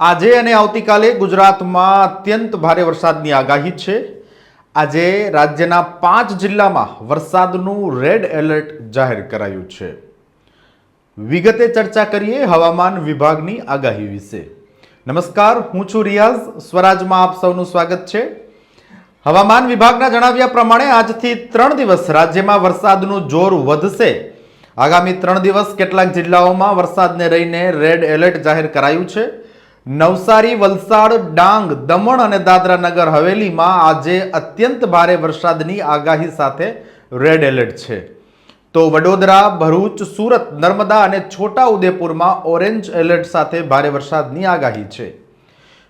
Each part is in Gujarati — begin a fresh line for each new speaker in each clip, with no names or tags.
આજે અને આવતીકાલે ગુજરાતમાં અત્યંત ભારે વરસાદની આગાહી છે. આજે રાજ્યના પાંચ જિલ્લામાં વરસાદનું રેડ એલર્ટ જાહેર કરાયું છે. વિગતે ચર્ચા કરીએ હવામાન વિભાગની આગાહી વિશે. નમસ્કાર, હું છું રિયાઝ. સ્વરાજમાં આપ સૌનું સ્વાગત છે. હવામાન વિભાગના જણાવ્યા પ્રમાણે આજથી ત્રણ દિવસ રાજ્યમાં વરસાદનું જોર વધશે. આગામી ત્રણ દિવસ કેટલાક જિલ્લાઓમાં વરસાદને રહીને રેડ એલર્ટ જાહેર કરાયું છે. નવસારી, વલસાડ, ડાંગ, દમણ અને દાદરા નગર હવેલીમાં આજે અત્યંત ભારે વરસાદની આગાહી સાથે રેડ એલર્ટ છે. તો વડોદરા, ભરૂચ, સુરત, નર્મદા અને છોટા ઉદેપુરમાં ઓરેન્જ એલર્ટ સાથે ભારે વરસાદની આગાહી છે.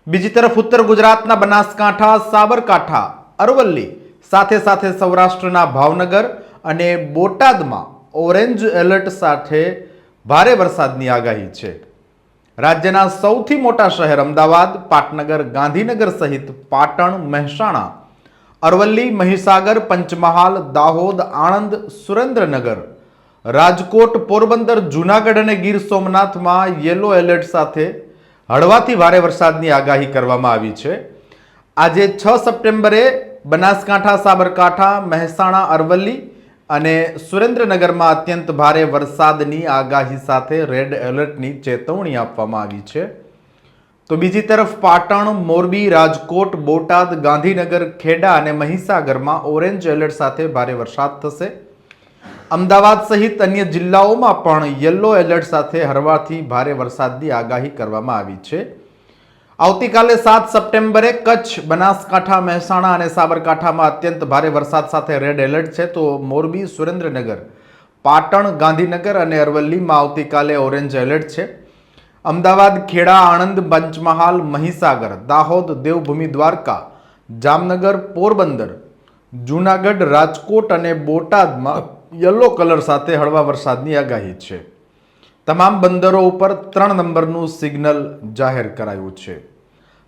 બીજી તરફ ઉત્તર ગુજરાતના બનાસકાંઠા, સાબરકાંઠા, અરવલ્લી, સાથે સાથે સૌરાષ્ટ્રના ભાવનગર અને બોટાદમાં ઓરેન્જ એલર્ટ સાથે ભારે વરસાદની આગાહી છે. રાજ્યના સૌથી મોટા શહેર અમદાવાદ, પાટનગર, ગાંધીનગર સહિત પાટણ, મહેસાણા, અરવલ્લી, મહીસાગર, પંચમહાલ, દાહોદ, આણંદ, સુરેન્દ્રનગર, રાજકોટ, પોરબંદર, જૂનાગઢ અને ગીર સોમનાથમાં યલો એલર્ટ સાથે હળવાથી ભારે વરસાદની આગાહી કરવામાં આવી છે. આજે છ સપ્ટેમ્બરે બનાસકાંઠા, સાબરકાંઠા, મહેસાણા, અરવલ્લી અને સુરેન્દ્રનગરમાં અત્યંત ભારે વરસાદની આગાહી સાથે રેડ એલર્ટની ચેતવણી આપવામાં આવી છે. તો બીજી તરફ પાટણ, મોરબી, રાજકોટ, બોટાદ, ગાંધીનગર, ખેડા અને મહીસાગરમાં ઓરેન્જ એલર્ટ સાથે ભારે વરસાદ થશે. અમદાવાદ સહિત અન્ય જિલ્લાઓમાં પણ યલો એલર્ટ સાથે હળવાથી ભારે વરસાદની આગાહી કરવામાં આવી છે. આવતીકાલે સાત સપ્ટેમ્બરે કચ્છ, બનાસકાંઠા, મહેસાણા અને સાબરકાંઠામાં અત્યંત ભારે વરસાદ સાથે રેડ એલર્ટ છે. તો મોરબી, સુરેન્દ્રનગર, પાટણ, ગાંધીનગર અને અરવલ્લીમાં આવતીકાલે ઓરેન્જ એલર્ટ છે. અમદાવાદ, ખેડા, આણંદ, પંચમહાલ, મહીસાગર, દાહોદ, દેવભૂમિ, દ્વારકા, જામનગર, પોરબંદર, જૂનાગઢ, રાજકોટ અને બોટાદમાં યલો કલર સાથે હળવા વરસાદની આગાહી છે. તમામ બંદરો ઉપર ત્રણ નંબરનું સિગ્નલ જાહેર કરાયું છે.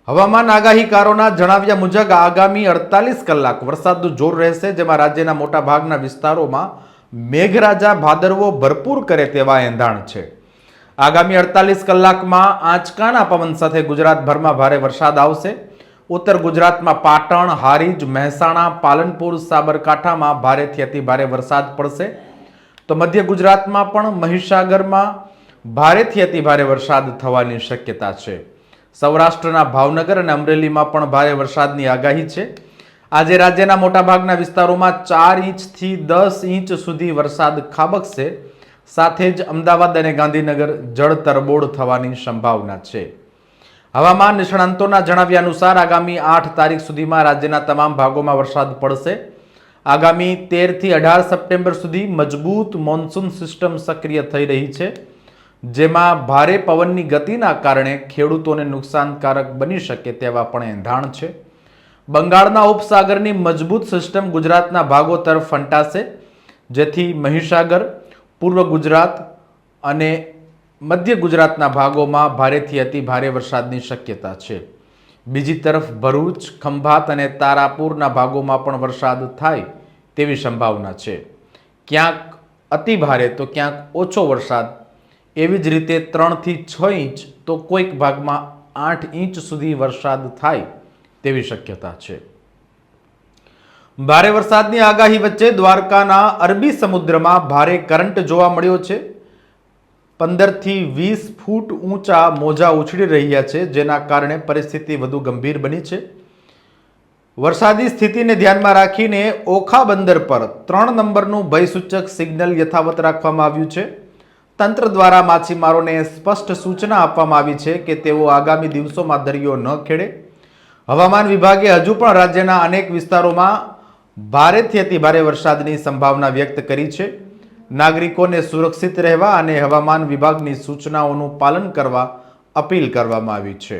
હવામાન આગાહીકારોના જણાવ્યા મુજબ આગામી અડતાલીસ કલાક વરસાદનું જોર રહેશે, જેમાં રાજ્યના મોટા ભાગના વિસ્તારોમાં મેઘરાજા ભાદરવો ભરપૂર કરે તેવા એંધાણ છે. આગામી અડતાલીસ કલાકમાં આંચકાના પવન સાથે ગુજરાતભરમાં ભારે વરસાદ આવશે. ઉત્તર ગુજરાતમાં પાટણ, હારીજ, મહેસાણા, પાલનપુર, સાબરકાંઠામાં ભારેથી અતિ ભારે વરસાદ પડશે. તો મધ્ય ગુજરાતમાં પણ મહીસાગરમાં ભારેથી અતિ ભારે વરસાદ થવાની શક્યતા છે. સૌરાષ્ટ્રના ભાવનગર અને અમરેલીમાં પણ ભારે વરસાદની આગાહી છે. આજે રાજ્યના મોટાભાગના વિસ્તારોમાં ચાર ઇંચથી દસ ઇંચ સુધી વરસાદ ખાબકશે. સાથે જ અમદાવાદ અને ગાંધીનગર જળ તરબોળ થવાની સંભાવના છે. હવામાન નિષ્ણાંતોના જણાવ્યા અનુસાર આગામી આઠ તારીખ સુધીમાં રાજ્યના તમામ ભાગોમાં વરસાદ પડશે. આગામી તેરથી અઢાર સપ્ટેમ્બર સુધી મજબૂત મોન્સૂન સિસ્ટમ સક્રિય થઈ રહી છે, જેમાં ભારે પવનની ગતિના કારણે ખેડૂતોને નુકસાનકારક બની શકે તેવા પણ એંધાણ છે. બંગાળના ઉપસાગરની મજબૂત સિસ્ટમ ગુજરાતના ભાગો તરફ ફંટાશે, જેથી મહીસાગર, પૂર્વ ગુજરાત અને મધ્ય ગુજરાતના ભાગોમાં ભારેથી અતિ ભારે વરસાદની શક્યતા છે. બીજી તરફ ભરૂચ, ખંભાત અને તારાપુરના ભાગોમાં પણ વરસાદ થાય તેવી સંભાવના છે. ક્યાંક અતિ ભારે તો ક્યાંક ઓછો વરસાદ. એવી જ રીતે ત્રણથી છ ઇંચ તો કોઈક ભાગમાં આઠ ઇંચ સુધી વરસાદ થાય તેવી શક્યતા છે. ભારે વરસાદની આગાહી વચ્ચે દ્વારકાના અરબી સમુદ્રમાં ભારે કરંટ જોવા મળ્યો છે. પંદરથી વીસ ફૂટ ઊંચા મોજા ઉછળી રહ્યા છે, જેના કારણે પરિસ્થિતિ વધુ ગંભીર બની છે. વરસાદી સ્થિતિને ધ્યાનમાં રાખીને ઓખા બંદર પર ત્રણ નંબરનું ભયસૂચક સિગ્નલ યથાવત રાખવામાં આવ્યું છે. તંત્ર દ્વારા માછીમારોને સ્પષ્ટ સૂચના આપવામાં આવી છે કે તેઓ આગામી દિવસોમાં દરિયો ન ખેડે. હવામાન વિભાગે હજુ પણ રાજ્યના અનેક વિસ્તારોમાં ભારેથી અતિ ભારે વરસાદની સંભાવના વ્યક્ત કરી છે. નાગરિકોને સુરક્ષિત રહેવા અને હવામાન વિભાગની સૂચનાઓનું પાલન કરવા અપીલ કરવામાં આવી છે.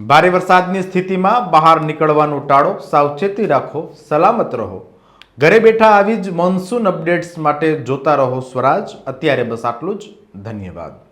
ભારે વરસાદની સ્થિતિમાં બહાર નીકળવાનું ટાળો સાવચેતી રાખો, સલામત રહો. ઘરે બેઠા આવી જ મોન્સૂન અપડેટ્સ માટે જોતા રહો સ્વરાજ. અત્યારે બસ આટલું જ. ધન્યવાદ.